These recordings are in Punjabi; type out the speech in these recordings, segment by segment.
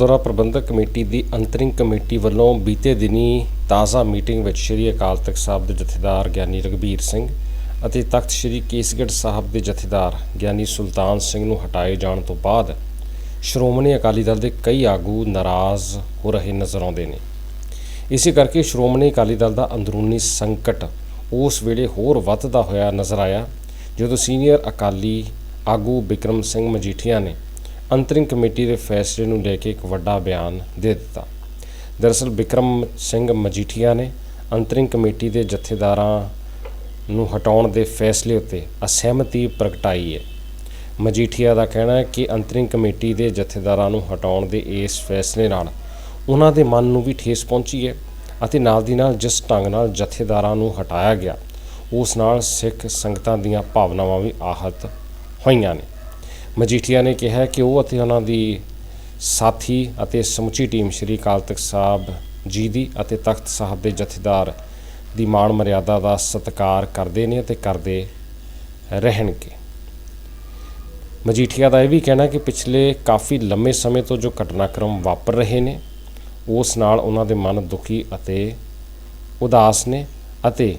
ਗੁਰਦੁਆਰਾ ਪ੍ਰਬੰਧਕ ਕਮੇਟੀ ਦੀ ਅੰਤਰਿੰਗ ਕਮੇਟੀ ਵੱਲੋਂ ਬੀਤੇ ਦਿਨੀ ਤਾਜ਼ਾ ਮੀਟਿੰਗ ਵਿੱਚ ਸ੍ਰੀ ਅਕਾਲ ਤਖਤ ਸਾਹਿਬ ਦੇ ਜਥੇਦਾਰ ਗਿਆਨੀ ਰਗਬੀਰ ਸਿੰਘ ਅਤੇ ਤਖਤ ਸ੍ਰੀ ਕੇਸਗੜ੍ਹ ਸਾਹਿਬ ਦੇ ਜਥੇਦਾਰ ਗਿਆਨੀ ਸੁਲਤਾਨ ਸਿੰਘ ਨੂੰ ਹਟਾਏ ਜਾਣ ਤੋਂ ਬਾਅਦ ਸ਼੍ਰੋਮਣੀ ਅਕਾਲੀ ਦਲ ਦੇ ਕਈ ਆਗੂ ਨਾਰਾਜ਼ ਹੋ ਰਹੇ ਨਜ਼ਰ ਆਉਂਦੇ ਨੇ। ਇਸੇ ਕਰਕੇ ਸ਼੍ਰੋਮਣੀ ਅਕਾਲੀ ਦਲ ਦਾ ਅੰਦਰੂਨੀ ਸੰਕਟ ਉਸ ਵੇਲੇ ਹੋਰ ਵੱਧਦਾ ਹੋਇਆ ਨਜ਼ਰ ਆਇਆ, ਜਦੋਂ ਸੀਨੀਅਰ ਅਕਾਲੀ ਆਗੂ ਬਿਕਰਮ ਸਿੰਘ ਮਜੀਠੀਆ ਨੇ ਅੰਤਰਿੰਗ ਕਮੇਟੀ ਦੇ ਫੈਸਲੇ ਨੂੰ ਲੈ ਕੇ ਇੱਕ ਵੱਡਾ ਬਿਆਨ ਦੇ ਦਿੱਤਾ। ਦਰਅਸਲ ਬਿਕਰਮ ਸਿੰਘ ਮਜੀਠੀਆ ਨੇ ਅੰਤਰਿੰਗ ਕਮੇਟੀ ਦੇ ਜਥੇਦਾਰਾਂ ਨੂੰ ਹਟਾਉਣ ਦੇ ਫੈਸਲੇ ਉੱਤੇ ਅਸਹਿਮਤੀ ਪ੍ਰਗਟਾਈ ਹੈ। ਮਜੀਠੀਆ ਦਾ ਕਹਿਣਾ ਹੈ ਕਿ ਅੰਤਰਿੰਗ ਕਮੇਟੀ ਦੇ ਜਥੇਦਾਰਾਂ ਨੂੰ ਹਟਾਉਣ ਦੇ ਇਸ ਫੈਸਲੇ ਨਾਲ ਉਹਨਾਂ ਦੇ ਮਨ ਨੂੰ ਵੀ ਠੇਸ ਪਹੁੰਚੀ ਹੈ ਅਤੇ ਨਾਲ ਦੀ ਨਾਲ ਜਿਸ ਢੰਗ ਨਾਲ ਜਥੇਦਾਰਾਂ ਨੂੰ ਹਟਾਇਆ ਗਿਆ, ਉਸ ਨਾਲ ਸਿੱਖ ਸੰਗਤਾਂ ਦੀਆਂ ਭਾਵਨਾਵਾਂ ਵੀ ਆਹਤ ਹੋਈਆਂ ਨੇ। ਮਜੀਠੀਆ ਨੇ ਕਿਹਾ ਕਿ ਉਹ ਅਤੇ ਉਹਨਾਂ ਦੀ ਸਾਥੀ ਅਤੇ ਸਮੁੱਚੀ ਟੀਮ ਸ਼੍ਰੀ ਅਕਾਲ ਤਖਤ ਸਾਹਿਬ ਜੀ ਦੀ ਅਤੇ ਤਖਤ ਸਾਹਿਬ ਦੇ ਜਥੇਦਾਰ ਦੀ ਮਾਣ ਮਰਿਆਦਾ ਦਾ ਸਤਿਕਾਰ ਕਰਦੇ ਨੇ ਅਤੇ ਕਰਦੇ ਰਹਿਣਗੇ। ਮਜੀਠੀਆ ਦਾ ਇਹ ਵੀ ਕਹਿਣਾ ਕਿ ਪਿਛਲੇ ਕਾਫੀ ਲੰਮੇ ਸਮੇਂ ਤੋਂ ਜੋ ਘਟਨਾਕ੍ਰਮ ਵਾਪਰ ਰਹੇ ਨੇ, ਉਸ ਨਾਲ ਉਹਨਾਂ ਦੇ ਮਨ ਦੁਖੀ ਅਤੇ ਉਦਾਸ ਨੇ ਅਤੇ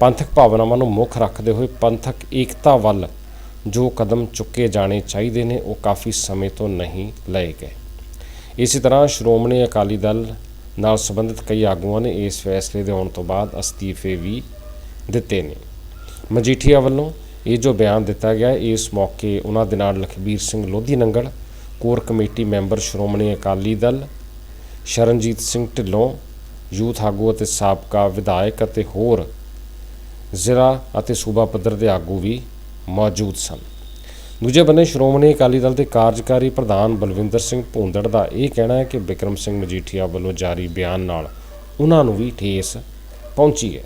ਪੰਥਕ ਭਾਵਨਾਵਾਂ ਨੂੰ ਮੁੱਖ ਰੱਖਦੇ ਹੋਏ ਪੰਥਕ ਏਕਤਾ ਵੱਲ ਜੋ ਕਦਮ ਚੁੱਕੇ ਜਾਣੇ ਚਾਹੀਦੇ ਨੇ, ਉਹ ਕਾਫੀ ਸਮੇਂ ਤੋਂ ਨਹੀਂ ਲਏ ਗਏ। ਇਸੇ ਤਰ੍ਹਾਂ ਸ਼੍ਰੋਮਣੀ ਅਕਾਲੀ ਦਲ ਨਾਲ ਸੰਬੰਧਿਤ ਕਈ ਆਗੂਆਂ ਨੇ ਇਸ ਫੈਸਲੇ ਦੇ ਆਉਣ ਤੋਂ ਬਾਅਦ ਅਸਤੀਫੇ ਵੀ ਦਿੱਤੇ ਨੇ। ਮਜੀਠੀਆ ਵੱਲੋਂ ਇਹ ਜੋ ਬਿਆਨ ਦਿੱਤਾ ਗਿਆ, ਇਸ ਮੌਕੇ ਉਹਨਾਂ ਦੇ ਨਾਲ Lakhbir Singh Lodhi Nangal, core committee member Shiromani Akali Dal, Sharanjit Singh Dhillon, youth ਆਗੂ ਅਤੇ ਸਾਬਕਾ ਵਿਧਾਇਕ ਅਤੇ ਹੋਰ ਜ਼ਿਲ੍ਹਾ ਅਤੇ ਸੂਬਾ ਪੱਧਰ ਦੇ ਆਗੂ ਵੀ ਮੌਜੂਦ ਸਨ। ਦੂਜੇ ਬੰਨੇ ਸ਼੍ਰੋਮਣੀ ਅਕਾਲੀ ਦਲ ਦੇ ਕਾਰਜਕਾਰੀ ਪ੍ਰਧਾਨ ਬਲਵਿੰਦਰ ਸਿੰਘ ਭੂੰਦੜ ਦਾ ਇਹ ਕਹਿਣਾ ਹੈ ਕਿ ਬਿਕਰਮ ਸਿੰਘ ਮਜੀਠੀਆ ਵੱਲੋਂ ਜਾਰੀ ਬਿਆਨ ਨਾਲ ਉਹਨਾਂ ਨੂੰ ਵੀ ਠੇਸ ਪਹੁੰਚੀ ਹੈ।